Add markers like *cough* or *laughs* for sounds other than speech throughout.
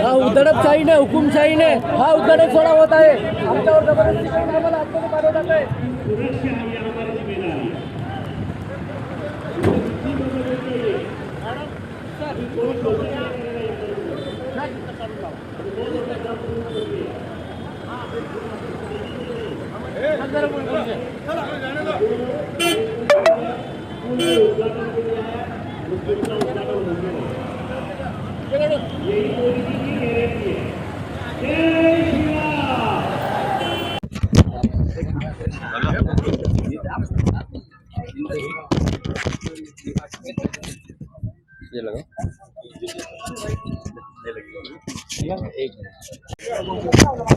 हा उद्धडपशाही नाही हुकुमशाही नाही. हा उद्धडप सोडा होत आहे. आमच्यावर जबरदस्ती करून आम्हाला आतमध्ये पाठवत आहे.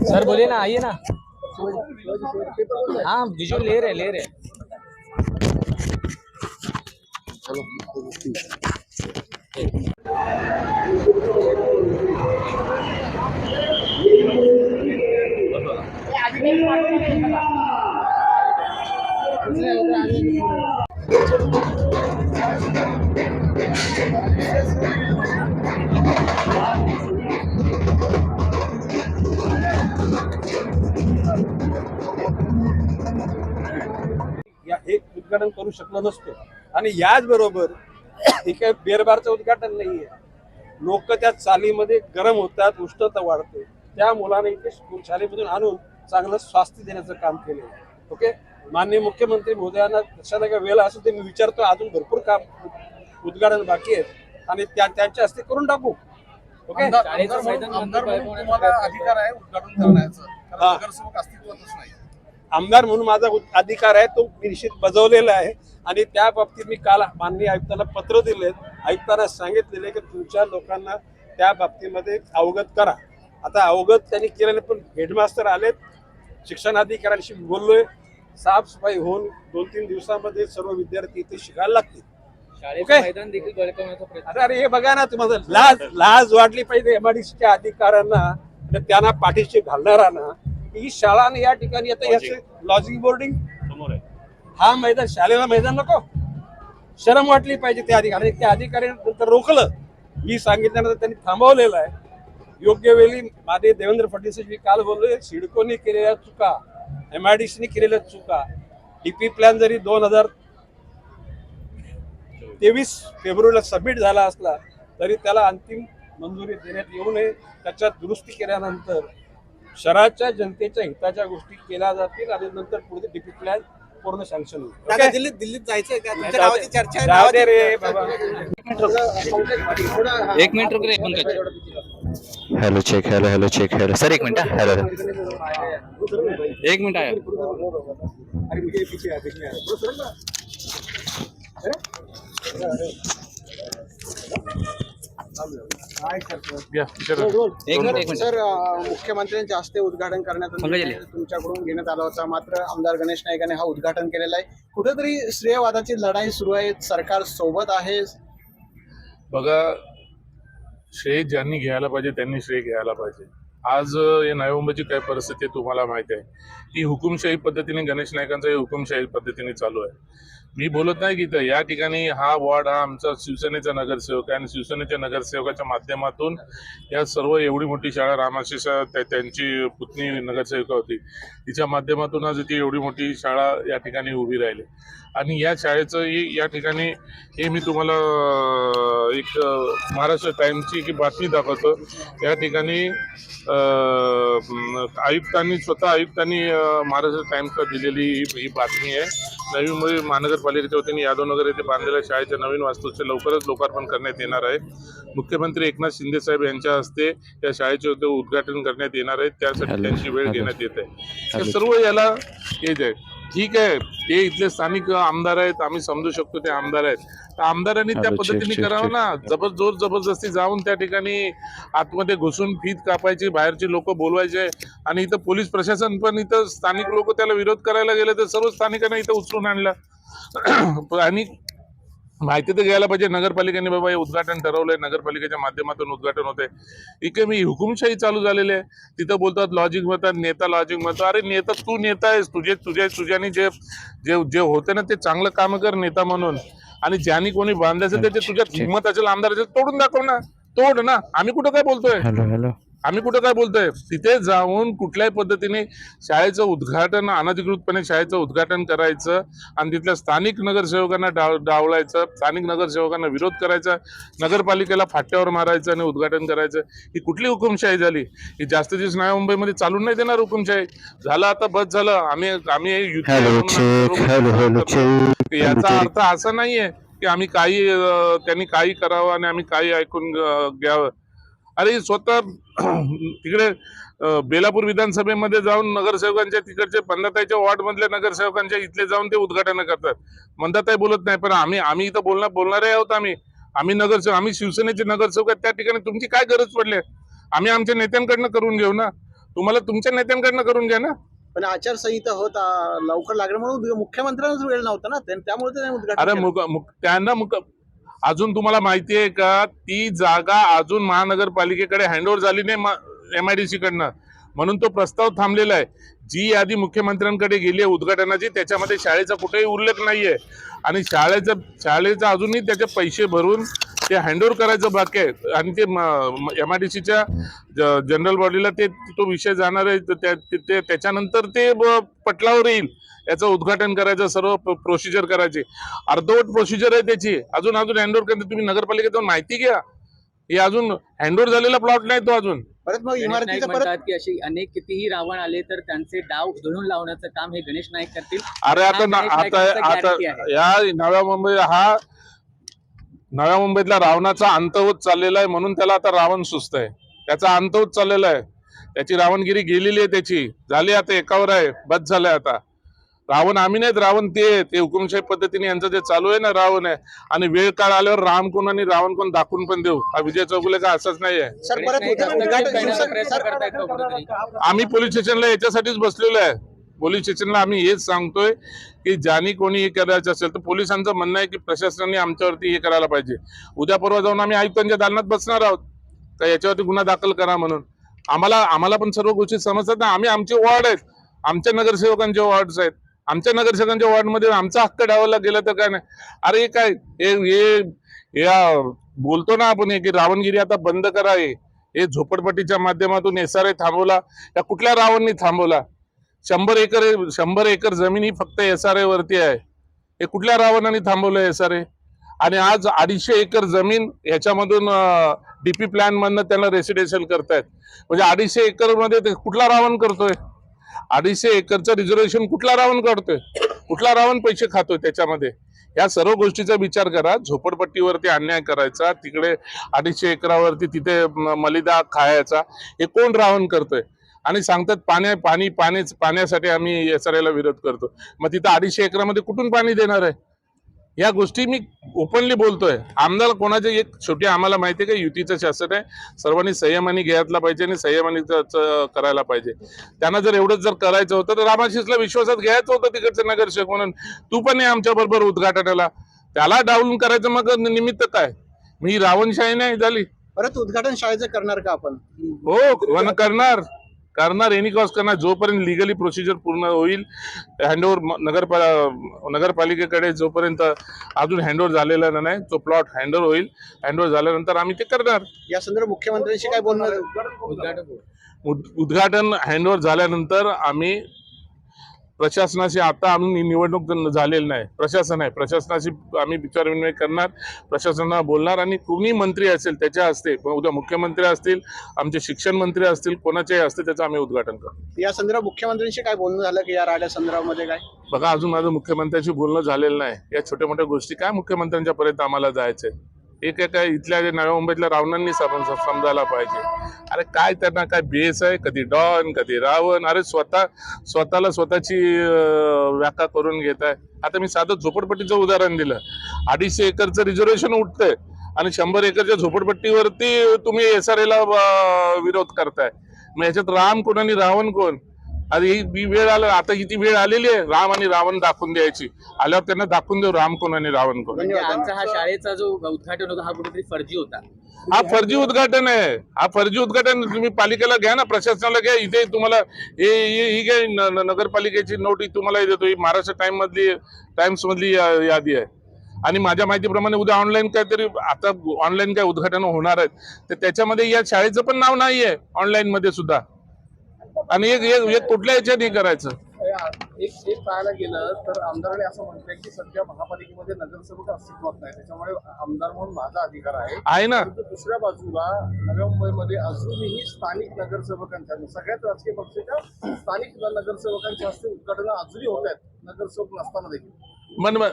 सर बोलिए ना आइए ना। हाँ विजुअल ले रहे ले रहे। या एक उद्घाटन करू शकलो नसतो. आणि याच बरोबर हे काय बेरबारचं उद्घाटन नाहीये. लोक त्या चालीमध्ये गरम होतात उष्णता वाढते. त्या मुलाने इथे स्कूल शाळेमधून आणून चांगलं स्वास्थ्य देण्याचं काम केलं ओके माननीय मुख्यमंत्री महोदयांना कशाला काय वेळ असेल ते मी विचारतो. अजून भरपूर काम उद्घाटन बाकी आहेत. आणि त्या त्यांच्या हस्ते करून टाकू. ओके आमदार म्हणून तुम्हाला अधिकार आहे उद्घाटन करण्याचं. कारण. नगरसेवक अस्तित्वातच नाही आमदार म्हणून माझा अधिकार आहे तो मी निश्चित बजावलेला आहे. आणि त्या बाबतीत मी काल माननीय आयुक्ताला पत्र दिले आयुक्तांना सांगितलेले की तुमच्या लोकांना त्या बाबतीमध्ये अवगत करा. आता अवगत त्यांनी केलं नाही पण हेडमास्टर आलेत. शिक्षणाधिकाऱ्यांशी बोललोय. साफसफाई होऊन दोन तीन दिवसामध्ये सर्व विद्यार्थी इथे शिकायला लागतील. प्रयत्न अरे अरे हे बघा ना तुम्हाला. *laughs* लाज लाज वाटली पाहिजे एमआयडीसीच्या अधिकाऱ्यांना आणि त्यांना पाठीशी घालणाऱ्यांना ही शाळा या ठिकाणी आता याचे लॉजिंग बोर्डिंग हा मैदान शाळेला मैदान नको. शरम वाटली पाहिजे त्या अधिकारी त्या अधिकाऱ्यांनी नंतर रोखलं. मी सांगितल्यानंतर त्यांनी थांबवलेलं आहे. योग्य वेळी माझे देवेंद्र फडणवीस मी काल बोललोय सिडकोने केलेल्या चुका एमआयडीसीने केलेल्या चुका डीपी प्लॅन जरी दोन हजार तेवीस फेब्रुवारीला सबमिट झाला असला तरी त्याला अंतिम मंजुरी देण्यात येऊ नये. त्याच्यात दुरुस्ती केल्यानंतर शहराच्या जनतेच्या हिताच्या गोष्टी केल्या जातील आणि नंतर पुढे डीपी प्लॅन पूर्ण सँक्शन होईल? दिल्लीत दिल्लीत जायचंय का. चर्चा रे बाबा. एक मिनिट रुक रे Pankaj hello check hello hello check hello sir एक मिनट हेलो एक मिनिट सर ना. एक मिनिट एक मिनिट सर अं, मुख्यमंत्र्यांच्या हस्ते उद्घाटन निर्णय तुमच्याकडून घेण्यात आला होता. मात्र आमदार गणेश नाईकाने हा उद्घाटन केलेला आहे. कुठेतरी श्रेयवादाची लढाई सुरू आहे. सरकार सोबत आहे. बघा श्रेय ज्यांनी घ्यायला पाहिजे त्यांनी श्रेय घ्यायला पाहिजे. आज या नवी काय परिस्थिती तुम्हाला माहिती आहे. ती हुकुमशाही पद्धतीने गणेश नायकांचा हुकुमशाही पद्धतीने चालू आहे. मी बोलत नाही की तर या ठिकाणी हा वॉर्ड हा आमचा शिवसेनेचा नगरसेवक आहे आणि शिवसेनेच्या नगरसेवकाच्या माध्यमातून या सर्व एवढी मोठी शाळा रामाशेष त्यांची पुतणी नगरसेविका होती. तिच्या माध्यमातून आज ती एवढी मोठी शाळा या ठिकाणी उभी राहिली. आणि या शाळेचंही या ठिकाणी हे मी तुम्हाला एक महाराष्ट्र टाईमची की बातमी दाखवतो. या ठिकाणी आयुक्तांनी स्वतः आयुक्तांनी महाराष्ट्र टाईम्सला दिलेली ही बातमी आहे. नवी मुंबई महानगरपालिकेच्या वतीने यादवनगर येथे बांधलेल्या शाळेच्या नवीन वास्तूचे लवकरच लोकार्पण करण्यात येणार आहे मुख्यमंत्री एकनाथ शिंदे साहेब यांच्या हस्ते या शाळेचे उद्घाटन करण्यात येणार आहे त्यासाठी. त्यांची वेळ. घेण्यात येत आहे सर्व याला हेच आहे ठीक आहे. ते इथले स्थानिक आमदार आहेत आम्ही समजू शकतो ते आमदार आहेत. तर आमदारांनी त्या पद्धतीने करावं. ना. जबर जोर जबरदस्ती जाऊन त्या ठिकाणी आतमध्ये घुसून फीत कापायची बाहेरची लोक बोलवायचे. आणि इथं पोलीस प्रशासन पण इथं स्थानिक लोक त्याला विरोध करायला गेले तर सर्व स्थानिकांना इथं उचलून आणलं. *clears throat* आणि माहिती तर घ्यायला पाहिजे. नगरपालिकेने बाबा हे उद्घाटन ठरवलंय. नगरपालिकेच्या माध्यमातून उद्घाटन होते इकडे मी हुकुमशाही चालू झालेली आहे. तिथं बोलतात लॉजिक म्हणतात नेता लॉजिक म्हणतो अरे नेता तू नेता आहेस. तुझे तुझे तुझ्यानी जे जे जे होते ना ते चांगलं काम कर नेता म्हणून. आणि ज्यांनी कोणी बांधायचं ते ते तुझ्यात हिंमत असेल आमदार असेल तोडून दाखव ना. तोड ना. आम्ही कुठं काय बोलतोय? हॅलो हॅलो आम्ही कुठं काय बोलतोय? तिथे जाऊन कुठल्याही पद्धतीने शाळेचं उद्घाटन अनधिकृतपणे शाळेचं उद्घाटन करायचं आणि तिथल्या स्थानिक नगरसेवकांना डाव डावलायचं स्थानिक नगरसेवकांना विरोध करायचा नगरपालिकेला फाट्यावर मारायचं आणि उद्घाटन करायचं ही कुठली हुकुमशाही झाली? ही जास्त दिवस नव्या मुंबईमध्ये चालून नाही देणार हुकुमशाही. झालं आता बस झालं. आम्ही आम्ही याचा अर्थ असा नाहीये की आम्ही काही त्यांनी काही करावं आणि आम्ही काही ऐकून घ्यावं. अरे स्वतः *clears throat* तिकडे बेलापूर विधानसभेमध्ये जाऊन नगरसेवकांच्या तिकडचे पंधराताईच्या वॉर्ड मधल्या नगरसेवकांच्या इथले जाऊन ते उद्घाटन करतात. मंदाताई बोलत नाही पण आम्ही आम्ही इथं बोलणार बोलणारे आहोत आम्ही. आम्ही नगरसेवक आम्ही शिवसेनेचे नगरसेवक आहेत त्या ठिकाणी तुमची काय गरज पडली? आम्ही आमच्या नेत्यांकडनं करून घेऊ ना? तुम्हाला तुमच्या नेत्यांकडनं करून घ्या ना? पण आचारसंहिता होत लवकर लागलं म्हणून मुख्यमंत्र्यांनाच वेळ नव्हता ना त्यां- त्यामुळे त्याने अजून तुम्हाला माहिती आहे का? ती जागा अजून महानगरपालिकेकडे हँडओव्हर झाली नाही एम आय डी कडनं. म्हणून तो प्रस्ताव थांबलेला आहे. जी यादी मुख्यमंत्र्यांकडे गेली आहे उद्घाटनाची त्याच्यामध्ये शाळेचा कुठेही उल्लेख नाही आहे आणि शाळेचं शाळेचा अजूनही त्याचे पैसे भरून ते हँडओव्हर करायचं बाकी आहे. आणि ते एमआयडीसीच्या जनरल बॉडीला ते तो विषय जाणार आहे ते- ते- त्याच्यानंतर ते पटलावर येईल. याचं उद्घाटन करायचं सर्व प्रोसिजर करायची. अर्धवट प्रोसिजर आहे त्याची. अजून अजून हँडओव्हर करते तुम्ही नगरपालिकेत जाऊन माहिती घ्या. हे अजून हँडओव्हर झालेला प्लॉट नाही तो अजून. परत मग इमारतीचं परत की अशी अनेक कितीही रावण आले तर त्यांचे डाव उधळून लावण्याचं काम हे गणेश नाईक करतील. अरे आता आता. या नव्या मुंबई हा नव्या मुंबईतला रावणाचा अंत होत चाललेला आहे म्हणून त्याला आता रावण सुस्त आहे त्याचा अंत होत चाललेला आहे. त्याची रावणगिरी गेलेली आहे त्याची. झाली आता एकावर आहे. बस झालंय आता. रावण आम्ही नाहीत रावण ते आहे. ते हुकुमशाही पद्धतीने यांचं जे चालू आहे ना रावण आहे. आणि वेळ काळ आल्यावर राम कोण आणि रावण कोण दाखवून पण देऊ. हा विजय चौगुले का असंच नाही आहे. आम्ही पोलीस स्टेशनला याच्यासाठीच बसलेलो आहे. पोलीस स्टेशनला आम्ही हेच सांगतोय की ज्याने कोणी हे करायचं असेल तर पोलिसांचं म्हणणं आहे की प्रशासनाने आमच्यावरती हे करायला पाहिजे. उद्या परवा जाऊन आम्ही आयुक्तांच्या दालनात बसणार आहोत. तर याच्यावरती गुन्हा दाखल करा म्हणून. आम्हाला आम्हाला पण सर्व गोष्टी समजतात ना. आम्ही आमचे वॉर्ड आहेत. आमच्या नगरसेवकांचे वॉर्ड्स आहेत. आमच्या नगरसेवकांच्या वॉर्डमध्ये आमचा हक्क डावला गेला तर काय नाही? अरे काय? हे हे या बोलतो ना आपण हे की रावणगिरी आता बंद करा हे. हे झोपडपट्टीच्या माध्यमातून एस आर थांबवला. या कुठल्या रावणनी थांबवला? शंभर एकर शंभर एकर जमीन ही फक्त एस आर वरती आहे. हे कुठल्या रावणाने थांबवलं एस आर ए आणि आज अडीचशे एकर जमीन याच्यामधून डीपी प्लॅन मधनं त्यांना रेसिडेन्शियल करतायत. म्हणजे अडीचशे एकरमध्ये ते कुठला रावण करतोय? अडीचशे एकरचं रिझर्वेशन कुठला रावण करतोय कुठला रावण पैसे खातोय त्याच्यामध्ये? या सर्व गोष्टीचा विचार करा. झोपडपट्टीवरती अन्याय करायचा तिकडे अडीचशे एकरावरती तिथे मलिदा खायचा. हे कोण रावण करतोय? आणि सांगतात पाण्या पाणी पाणी पाण्यासाठी आम्ही एस आर विरोध करतो. मग तिथं अडीचशे एकरामध्ये कुठून पाणी देणार आहे? या गोष्टी मी ओपनली बोलतोय. आमदार कोणाचे एक शेवटी आम्हाला माहिती आहे का युतीचं शासन आहे. सर्वांनी संयमाने घ्यायला पाहिजे आणि संयमाने करायला पाहिजे. त्यांना जर एवढंच जर करायचं होतं तर रामाशीसला विश्वासात घ्यायचं होतं तिकडचं नगरसेवक म्हणून. तू पण आहे आमच्या बरोबर उद्घाटनाला. त्याला डावलून करायचं मग निमित्त काय? मी रावणशाही नाही झाली. परत उद्घाटन शाळेचं करणार का आपण? हो करणार? करणार एनी कॉज करणार जोपर्यंत लिगली प्रोसिजर पूर्ण होईल हँडओव्हर नगरपा नगरपालिकेकडे जोपर्यंत अजून हँडओव्हर झालेला नाही तो प्लॉट हँडओव्हर होईल. हँडओव्हर झाल्यानंतर आम्ही ते करणार. या संदर्भात मुख्यमंत्र्यांशी काय बोलणार? उद्घाटन. उद- उद्घाटन हँडओव्हर झाल्यानंतर आम्ही प्रशासनाशी आता आम्ही निवडणूक झालेली नाही प्रशासन आहे प्रशासनाशी आम्ही विचारविनिमय करणार प्रशासनाला बोलणार आणि कोणी मंत्री असेल त्याच्या हस्ते पण उद्या मुख्यमंत्री असतील आमचे शिक्षण मंत्री असतील कोणाच्याही हस्ते त्याचं आम्ही उद्घाटन करू या संदर्भात मुख्यमंत्र्यांशी काय बोलणं झालं की या राड्या संदर्भामध्ये काय? बघा अजून माझं मुख्यमंत्र्यांशी बोलणं झालेलं नाही. या छोट्या मोठ्या गोष्टी काय मुख्यमंत्र्यांच्या पर्यंत आम्हाला जायचंय? एक एक इथल्या जे नव्या मुंबईतल्या रावणांनी समजायला पाहिजे. अरे काय त्यांना काय बेस आहे? कधी डॉन कधी रावण. अरे स्वतः स्वतःला स्वतःची व्याख्या करून घेत आहे. आता मी साधं झोपडपट्टीचं उदाहरण दिलं. अडीचशे एकरचं रिझर्वेशन उठतंय आणि शंभर एकरच्या झोपडपट्टीवरती तुम्ही एस आर एला विरोध करताय. मग याच्यात राम कोण आणि रावण कोण? अरे ही ही वेळ आलं आता ही ती वेळ आलेली आहे? राम आणि रावण दाखवून द्यायची. आल्यावर त्यांना दाखवून देऊ राम कोण आणि रावण कोण. म्हणजे आमचा हा शाळेचा जो उद्घाटन होता हा कुठेतरी फर्जी होता. हा फर्जी उद्घाटन आहे. हा फर्जी उद्घाटन तुम्ही पालिकेला घ्या ना प्रशासनाला घ्या. इथे तुम्हाला हे हे- न- नगरपालिकेची नोट ही तुम्हाला हे देतो. ही महाराष्ट्र टाइम मधली टाइम्स मधली यादी आहे. आणि माझ्या माहितीप्रमाणे उद्या ऑनलाईन काहीतरी आता ऑनलाईन काय उद्घाटन होणार आहेत. तर त्याच्यामध्ये या शाळेचं पण नाव नाही आहे ऑनलाईन मध्ये सुद्धा. आणि एक एक कुठल्या ह्याच्यात हे करायचं? एक एक पाहायला गेलं तर आमदाराने असं म्हटलंय की सध्या महापालिकेमध्ये नगरसेवक अस्तित्वात नाही. त्याच्यामुळे आमदार म्हणून माझा अधिकार आहे. आहे ना. दुसऱ्या बाजूला नव्या मुंबईमध्ये अजूनही स्थानिक नगरसेवकांच्या सगळ्याच राजकीय पक्षाच्या स्थानिक नगरसेवकांच्या हस्ते उद्घाटन अजूनही होत आहेत. नगरसेवक नसताना देखील. मन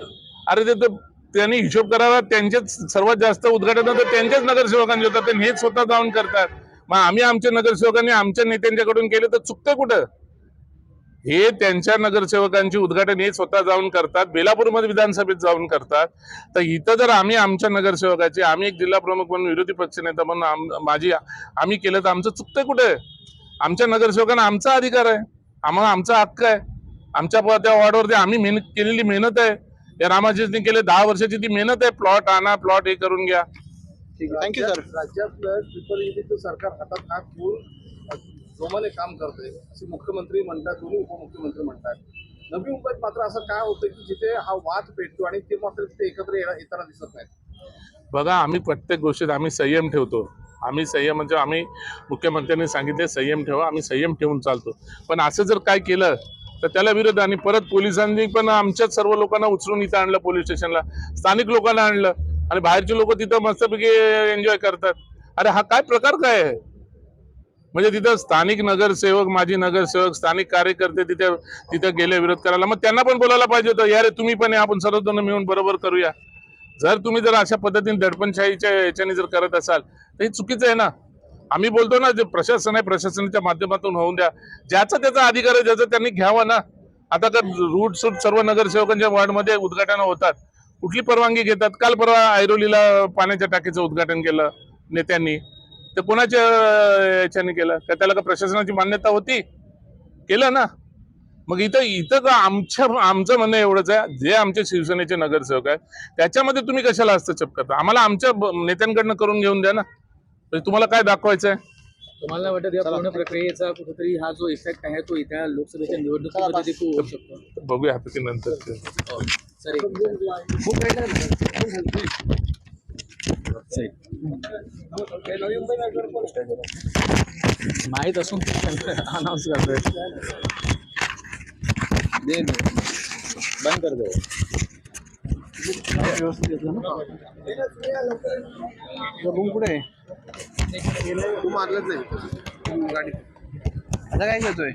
अरे ते तर त्यांनी हिशोब करावा. त्यांचेच सर्वात जास्त उद्घाटन तर त्यांच्याच नगरसेवकांचे होतात हेच स्वतः जाऊन करतात. मग आम्ही आमच्या नगरसेवकांनी आमच्या नेत्यांच्याकडून केले तर चुकतं कुठं? हे त्यांच्या नगरसेवकांची उद्घाटन हे स्वतः जाऊन करतात बेलापूरमध्ये विधानसभेत जाऊन करतात. तर इथं जर आम्ही आमच्या नगरसेवकाचे आम्ही एक जिल्हा प्रमुख म्हणून विरोधी पक्षनेता म्हणून आम- माझी आम्ही केलं तर आमचं चुकतं कुठे? आमच्या नगरसेवकांना आमचा अधिकार आहे. आम्हाला आमचा हक्क आहे. आमच्या त्या वॉर्डवरती आम्ही मेहनत केलेली मेहनत आहे. या रामाजींनी केले दहा वर्षाची ती मेहनत आहे. प्लॉट आणा प्लॉट हे करून घ्या. थँक्यू सर राज्यातलं ट्रिपल इंजिनचं सरकार हातात हात घेऊन जोमाने काम करतंय असे मुख्यमंत्री म्हणतात दोन्ही उपमुख्यमंत्री म्हणतात. नवी मुंबईत मात्र असं काय होतं की जिथे हा वाद पेटतो आणि ते मात्र तिथे एकत्र येताना दिसत नाहीत? बघा आम्ही प्रत्येक गोष्टीत आम्ही संयम ठेवतो. आम्ही संयम म्हणजे आम्ही मुख्यमंत्र्यांनी सांगितले संयम ठेवा आम्ही संयम ठेवून चालतो. पण असं जर काय केलं तर त्याला विरोध आणि परत पोलिसांनी पण आमच्याच सर्व लोकांना उचलून इथं आणलं पोलीस स्टेशनला. स्थानिक लोकांना आणलं. आणि बाहेरचे लोक तिथं मस्तपैकी एन्जॉय करतात. अरे हा काय प्रकार काय आहे? म्हणजे तिथं स्थानिक नगरसेवक माजी नगरसेवक स्थानिक कार्यकर्ते तिथे तिथे गेले विरोध करायला. मग त्यांना पण बोलायला पाहिजे होतं यारे तुम्ही पण आपण सर्वजण मिळून बरोबर करूया. जर तुम्ही जर अशा पद्धतीने दडपणशाहीच्या याच्याने जर करत असाल तर हे चुकीचं आहे ना. आम्ही बोलतो ना जे प्रशासन आहे प्रशासनाच्या माध्यमातून होऊन द्या. ज्याचा त्याचा अधिकार आहे ज्याचा त्यांनी घ्यावा ना. आता का रूट सूट सर्व नगरसेवकांच्या वॉर्डमध्ये उद्घाटनं होतात. कुठली परवानगी घेतात? काल परवा ऐरोलीला पाण्याच्या टाकीचं उद्घाटन केलं नेत्यांनी. तर कोणाच्या याच्याने केलं? का त्याला का प्रशासनाची मान्यता होती? केलं ना. मग इथं इथं का आमच्या आमचं म्हणणं एवढंच आहे जे आमचे शिवसेनेचे नगरसेवक आहेत त्याच्यामध्ये तुम्ही कशाला हस्तक्षेप करता? आम्हाला आमच्या ब- नेत्यांकडनं करून घेऊन द्या ना. म्हणजे तुम्हाला काय दाखवायचं आहे तुम्हाला नाही वाटत या पूर्ण प्रक्रियेचा कुठेतरी हा जो इफेक्ट आहे तो इथल्या लोकसभेच्या निवडणुकीमध्ये देखील होऊ शकतो? बघूया आता ते नंतर सर एक मिनिट. माहीत असून अनाऊन्स करतोय. दे दे. बंद कर दे. पुढे तू मारलंच नाही. गाडी आता काय घेतोय